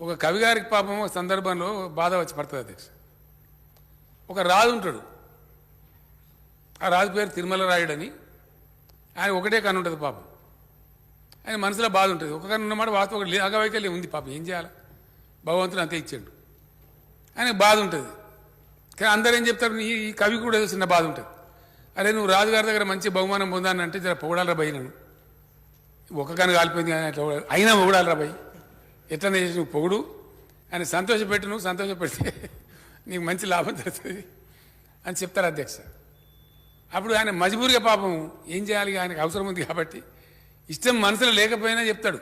ఒక కవి గారికి పాపం సందర్భంలో బాధ వచ్చి పడుతుంది అధ్యక్ష. ఒక రాజు ఉంటాడు. ఆ రాజు పేరు తిరుమల రాయుడని. ఆయన ఒకటే కన్ను ఉంటుంది పాపం. ఆయన మనసులో బాధ ఉంటుంది. ఒక కన్ను ఉన్నమాట వాస్తవం ఒక అగవైకల్యం ఉంది పాపం. ఏం చేయాలి? భగవంతుడు అంతే ఇచ్చాడు. ఆయనకు బాధ ఉంటుంది. కానీ అందరూ ఏం చెప్తారు? ఈ ఈ కవి కూడా చిన్న బాధ ఉంటుంది. అరే నువ్వు రాజుగారి దగ్గర మంచి బహుమానం పొందానంటే జర పొగడాలరా భయ్ నన్ను? ఒక కన్ను కాలిపోయింది కానీ అట్లా అయినా పొగడాలరా భయ్? ఎట్లా చేసి నువ్వు పొగుడు ఆయన సంతోషపెట్టు నువ్వు సంతోషపెడితే నీకు మంచి లాభం దొరుకుతుంది అని చెప్తారు అధ్యక్ష. అప్పుడు ఆయన మజబూరిగా పాపం ఏం చేయాలి ఆయనకు అవసరం ఉంది కాబట్టి ఇష్టం మనసులో లేకపోయినా చెప్తాడు.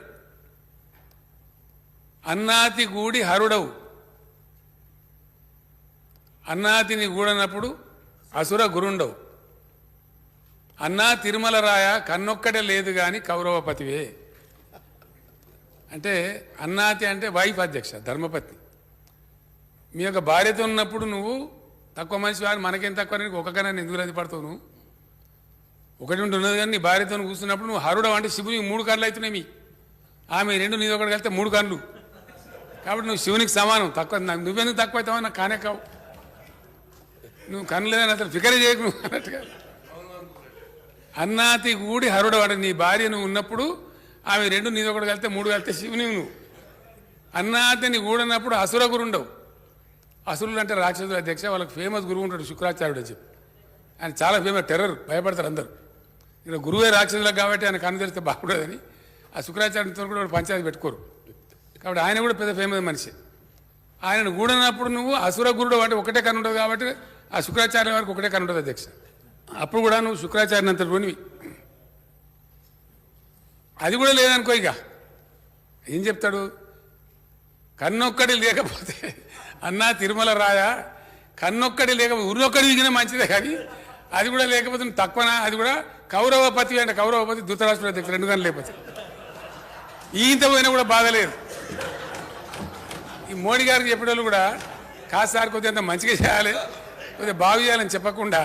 అన్నాతి గూడి హరుడవు. అన్నాతిని గూడనప్పుడు అసుర గురుండవు. అన్నా తిరుమల రాయ కన్నొక్కటే లేదు కానీ కౌరవపతివే అంటే అన్నాతి అంటే వైఫ్ అధ్యక్ష ధర్మపత్ని. మీ యొక్క భార్యతో ఉన్నప్పుడు నువ్వు తక్కువ మనిషి వారు మనకేం తక్కువ నీకు ఒక కన్నా ఎందుకు రది పడతావు నువ్వు? ఒకటి ఉండి ఉన్నది కానీ నీ భార్యతో కూర్చున్నప్పుడు నువ్వు హరుడవు అంటే శివునికి మూడు కళ్ళు అవుతున్నాయి మీ. ఆమె రెండు నీది ఒకటి కలిస్తే మూడు కళ్ళు. కాబట్టి నువ్వు శివునికి సమానం. తక్కువ నువ్వెందుకు తక్కువ అవుతావు నాకు కానే కావు. నువ్వు కన్ను లేదని అసలు ఫికర్ చేయకు నువ్వు అన్నట్టుగా. అన్నాతి కూడి హరుడవాడు నీ భార్య నువ్వు ఉన్నప్పుడు ఆమె రెండు నీది ఒకటి కలిస్తే మూడు కలిస్తే శివుని నువ్వు. అన్నాతిని కూడనప్పుడు అసుర గురుండవు అసురులు అంటే రాక్షసుల అధ్యక్ష వాళ్ళకి ఫేమస్ గురువు ఉంటాడు శుక్రాచార్యుడు అని చెప్పి. ఆయన చాలా ఫేమస్ టెర్రర్ భయపడతారు అందరు. ఇక్కడ గురువే రాక్షసులకు కాబట్టి ఆయన కన్ను తెరిస్తే బాగుండదని ఆ శుక్రాచార్యునితో కూడా పంచాయతీ పెట్టుకోరు. కాబట్టి ఆయన కూడా పెద్ద ఫేమస్ మనిషి. ఆయనను కూడనప్పుడు నువ్వు అసుర గురుడు అంటే ఒకటే కన్ను ఉంటుంది కాబట్టి ఆ శుక్రాచార్య వారికి ఒకటే కన్ను ఉంటుంది అధ్యక్ష. అప్పుడు కూడా నువ్వు శుక్రాచార్య అంత అది కూడా లేదనుకో ఇక. ఏం చెప్తాడు? కన్నొక్కడి లేకపోతే అన్నా తిరుమల రాయ? కన్నొక్కడి లేకపోతే ఉర్రొక్కడి దిగినా మంచిదే కానీ అది కూడా లేకపోతే తక్కువనా? అది కూడా కౌరవపతి అంటే కౌరవపతి ధృతరాష్ట్ర అధ్యక్షుడు రెండు గంటలు లేకపోతే. ఈంత పోయినా కూడా బాధ లేదు. ఈ మోడీ గారికి చెప్పేటోళ్ళు కూడా కాదు సార్ కొద్దిగా అంత మంచిగా చేయాలి కొద్దిగా బాగు చేయాలని చెప్పకుండా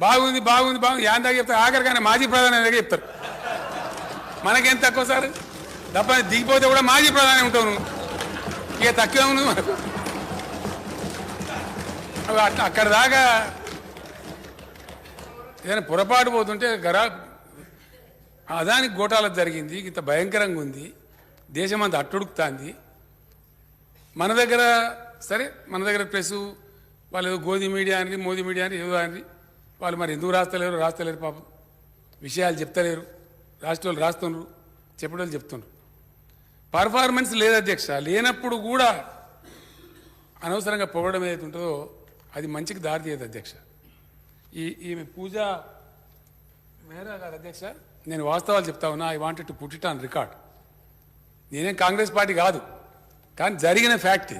బాగుంది బాగుంది బాగుంది యాందా చెప్తారు. ఆఖరికైనా మాజీ ప్రధాని దగ్గర చెప్తారు. మనకేం తక్కువ సార్? తప్ప దిగిపోతే కూడా మాజీ ప్రధాని ఉంటావు నువ్వు. ఇక తక్కువ ఉంది మనకు అవి అక్కడ దాకా ఏదైనా పొరపాటు పోతుంటే గరా అదాని గోటాలకు జరిగింది ఇంత భయంకరంగా ఉంది దేశం అంత అట్టుడుకుతాంది మన దగ్గర సరే మన దగ్గర ప్రెస్ వాళ్ళు ఏదో గోధి మీడియా అని మోదీ మీడియా అని ఏదో అని వాళ్ళు మరి ఎందుకు రాస్తలేరు రాస్తలేరు పాపం. విషయాలు చెప్తలేరు. రాష్ట్రాలు రాస్తున్నారు చెప్పడం చెప్తున్నారు పర్ఫార్మెన్స్ లేదు అధ్యక్ష లేనప్పుడు కూడా అనవసరంగా పొగడం ఏదైతే ఉంటుందో అది మంచికి దారి తీయదు అధ్యక్ష. ఈ ఈమె పూజ మేరా గారు అధ్యక్ష నేను వాస్తవాలు చెప్తా ఉన్నా I wanted to put it on record నేనేం కాంగ్రెస్ పార్టీ కాదు కానీ జరిగిన ఫ్యాక్ట్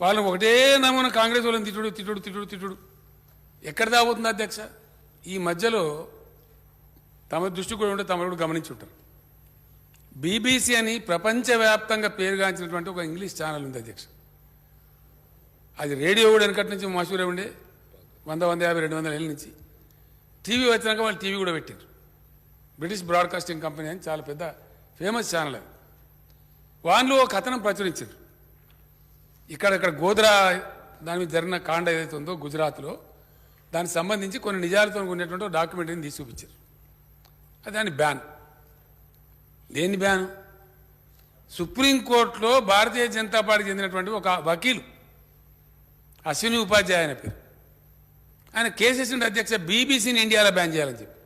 వాళ్ళు వాళ్ళని ఒకటే నమూనా కాంగ్రెస్ వాళ్ళని తిట్టుడు తిట్టుడు తిట్టుడు తిట్టుడు. ఎక్కడ దాగుతుంది అధ్యక్ష? ఈ మధ్యలో తమ దృష్టి కూడా ఉంటే తమరు కూడా గమనించి ఉంటారు బీబీసీ అని ప్రపంచవ్యాప్తంగా పేరుగాంచినటువంటి ఒక ఇంగ్లీష్ ఛానల్ ఉంది అధ్యక్ష. అది రేడియో కూడా వెనకటి నుంచి మసూరే ఉండే వంద వంద యాభై రెండు వందల ఏళ్ళ నుంచి. టీవీ వచ్చినాక వాళ్ళు టీవీ కూడా పెట్టారు బ్రిటిష్ బ్రాడ్కాస్టింగ్ కంపెనీ అని చాలా పెద్ద ఫేమస్ ఛానల్ అది. వాళ్ళు ఒక కథనం ప్రచురించారు. ఇక్కడ ఇక్కడ గోద్రా దాని మీద జరిగిన కాండ ఏదైతే ఉందో గుజరాత్లో దానికి సంబంధించి కొన్ని నిజాలతో ఉన్నటువంటి డాక్యుమెంటరీని తీసి చూపించారు. దాని బ్యాన్. దేని బ్యాన్? సుప్రీంకోర్టులో భారతీయ జనతా పార్టీకి చెందినటువంటి ఒక వకీలు అశ్విని ఉపాధ్యాయ అనే పేరు. ఆయన కేసేసిన అధ్యక్ష బీబీసీని ఇండియాలో బ్యాన్ చేయాలని చెప్పి.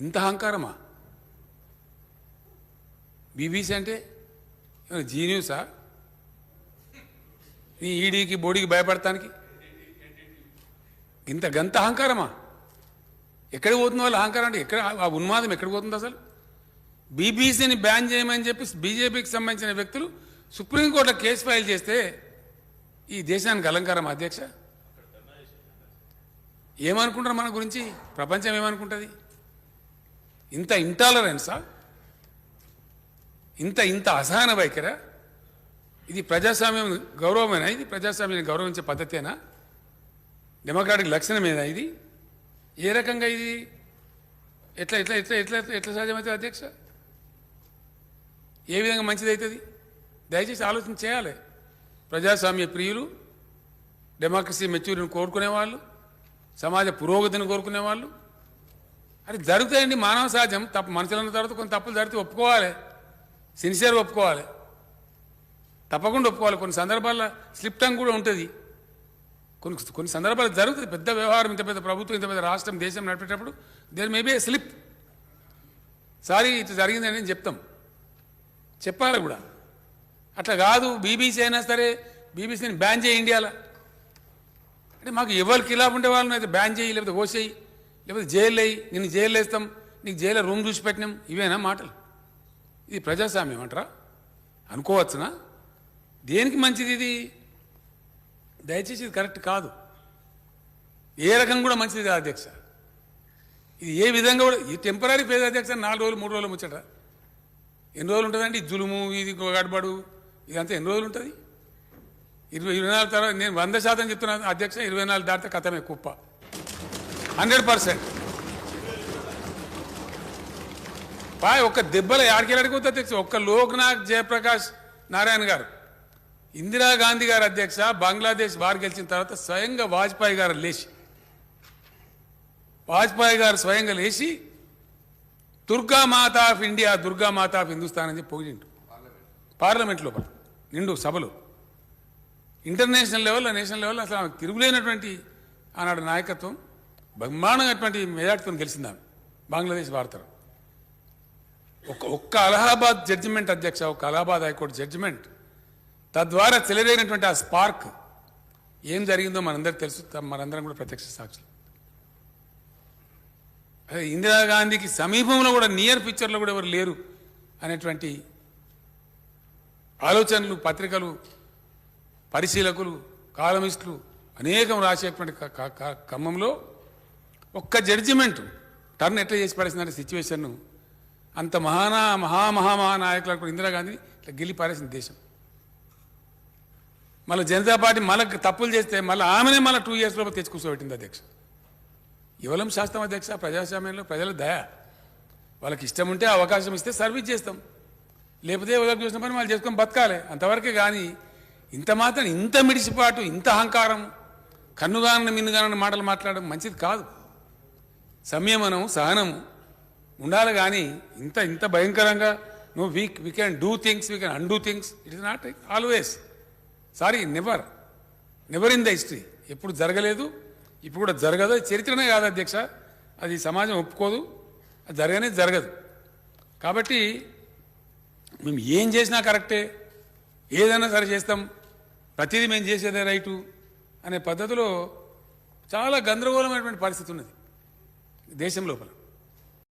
ఇంత అహంకారమా? బీబీసీ అంటే జీన్యూసా? ఈ ఈడీకి బోడీకి భయపడటానికి? ఇంత గంత అహంకారమా? ఎక్కడికి పోతుంది వాళ్ళ అహంకారం అంటే ఎక్కడ ఆ ఉన్మాదం ఎక్కడికి పోతుంది అసలు? బీబీసీని బ్యాన్ చేయమని చెప్పి బీజేపీకి సంబంధించిన వ్యక్తులు సుప్రీంకోర్టులో కేసు ఫైల్ చేస్తే ఈ దేశానికి అలంకారం అధ్యక్ష? ఏమనుకుంటారు మన గురించి? ప్రపంచం ఏమనుకుంటుంది? ఇంత ఇంటాలరెన్సా ఇంత ఇంత అసహన వైఖరా? ఇది ప్రజాస్వామ్యం గౌరవమేనా ఇది? ప్రజాస్వామ్యాన్ని గౌరవించే పద్ధతేనా? డెమోక్రాటిక్ లక్షణమేనా ఇది? ఏ రకంగా ఇది? ఎట్లా ఎట్లా ఎట్లా ఎట్లా ఎట్లా సాధ్యమవుతుంది అధ్యక్ష? ఏ విధంగా మంచిదవుతుంది దయచేసి ఆలోచన చేయాలి. ప్రజాస్వామ్య ప్రియులు డెమోక్రసీ మెచ్యూరిటీని కోరుకునేవాళ్ళు సమాజ పురోగతిని కోరుకునేవాళ్ళు అది జరుగుతాయండి మానవ సహజం. తప్పు మనుషులన్న తర్వాత కొన్ని తప్పులు జరిగితే ఒప్పుకోవాలి. సిన్సియర్ ఒప్పుకోవాలి. తప్పకుండా ఒప్పుకోవాలి. కొన్ని సందర్భాల్లో స్లిప్టంగ్ కూడా ఉంటుంది. కొన్ని కొన్ని సందర్భాలు జరుగుతుంది పెద్ద వ్యవహారం ఇంత పెద్ద ప్రభుత్వం ఇంత పెద్ద రాష్ట్రం దేశం నడిపేటప్పుడు దేర్ మేబీ స్లిప్ సారీ ఇట్లా జరిగిందని నేను చెప్తాం. చెప్పాలి కూడా. అట్లా కాదు. బీబీసీ అయినా సరే బీబీసీని బ్యాన్ చేయి ఇండియాలో. అంటే మాకు ఎవరికి ఇలా ఉండే వాళ్ళని అయితే బ్యాన్ చేయి లేకపోతే ఓసేయి లేకపోతే జైలు వేయి. నిన్ను జైలు వేస్తాం. నీకు జైల్లో రూమ్ చూసి పెట్టినాం. ఇవేనా మాటలు? ఇది ప్రజాస్వామ్యం అంటారా? అనుకోవచ్చునా? దేనికి మంచిది ఇది? దయచేసి ఇది కరెక్ట్ కాదు. ఏ రకం కూడా మంచిది కాదు అధ్యక్ష. ఇది ఏ విధంగా కూడా ఈ టెంపరీ పేద అధ్యక్ష నాలుగు రోజులు మూడు రోజులు ముచ్చట. ఎన్ని రోజులు ఉంటుందండి? జులుము ఇది గడబడు ఇదంతా ఎన్ని రోజులు ఉంటుంది? ఇరవై ఇరవై నాలుగు తర్వాత నేను వంద శాతం చెప్తున్నాను అధ్యక్ష ఇరవై నాలుగు దాటితే కథమే కుప్ప. Hundred percent. పాయ్ ఒక్క దెబ్బల ఆడికెళ్ళాడిపోతే అధ్యక్ష. ఒక్క లోక్నాథ్ జయప్రకాష్ నారాయణ గారు. ఇందిరాగాంధీ గారు అధ్యక్ష బంగ్లాదేశ్ వారు గెలిచిన తర్వాత స్వయంగా వాజ్పేయి గారు లేచి వాజ్పేయి గారు స్వయంగా లేచి దుర్గా మాత of India Durga Mata of Hindustan అని చెప్పి పొగిడిండు పార్లమెంట్ లోపల నిండు సభలు. ఇంటర్నేషనల్ లెవెల్ నేషనల్ లెవెల్ అసలు తిరుగులేనటువంటి ఆనాడు నాయకత్వం బ్రహ్మాండమైనటువంటి మెజార్టీతో గెలిచింది ఆమె బంగ్లాదేశ్ వార్తలు ఒక్క ఒక్క అలహాబాద్ జడ్జిమెంట్ అధ్యక్ష ఒక అలహాబాద్ హైకోర్టు జడ్జిమెంట్ తద్వారా చెలరైనటువంటి ఆ స్పార్క్ ఏం జరిగిందో మనందరూ తెలుసు మనందరం కూడా ప్రత్యక్ష సాక్షులు. అదే ఇందిరాగాంధీకి సమీపంలో కూడా నియర్ పిక్చర్లో కూడా ఎవరు లేరు అనేటువంటి ఆలోచనలు పత్రికలు పరిశీలకులు కాలమిస్టులు అనేకం రాసేటువంటి ఖమ్మంలో క్రమంలో ఒక్క జడ్జిమెంట్ టర్న్ ఎట్లా చేసి పడేసిందంటే సిచ్యువేషన్ను అంత మహానా మహామహామహానాయకులకు ఇందిరాగాంధీ ఇట్లా గిల్లి దేశం. మళ్ళీ జనతా పార్టీ మళ్ళీ తప్పులు చేస్తే మళ్ళీ ఆమెనే మళ్ళీ టూ ఇయర్స్ లోపల తెచ్చి కూర్చోబెట్టింది అధ్యక్ష. ఇవ్వలేం శాస్త్రం అధ్యక్ష ప్రజాస్వామ్యంలో ప్రజల దయ. వాళ్ళకి ఇష్టం ఉంటే అవకాశం ఇస్తే సర్వీస్ చేస్తాం. లేకపోతే ఎవరికి చూసిన పని వాళ్ళు చేసుకొని బతకాలి. అంతవరకే కానీ ఇంత మాత్రం ఇంత మిడిసిపాటు ఇంత అహంకారం కన్నుగానని మిన్నుగానని మాటలు మాట్లాడడం మంచిది కాదు. సంయమనం సహనము ఉండాలి కానీ ఇంత ఇంత భయంకరంగా నువ్వు we we can do things we can undo things it is not always sorry never never in the history ఎప్పుడు జరగలేదు ఇప్పుడు కూడా జరగదు. చరిత్రనే కాదు అధ్యక్ష. అది సమాజం ఒప్పుకోదు అది జరగనే జరగదు. కాబట్టి మేము ఏం చేసినా కరెక్టే. ఏదైనా సరే చేస్తాం. ప్రతిదీ మేము చేసేదే రైటు అనే పద్ధతిలో చాలా గందరగోళమైనటువంటి పరిస్థితి ఉన్నది దేశం లోపల.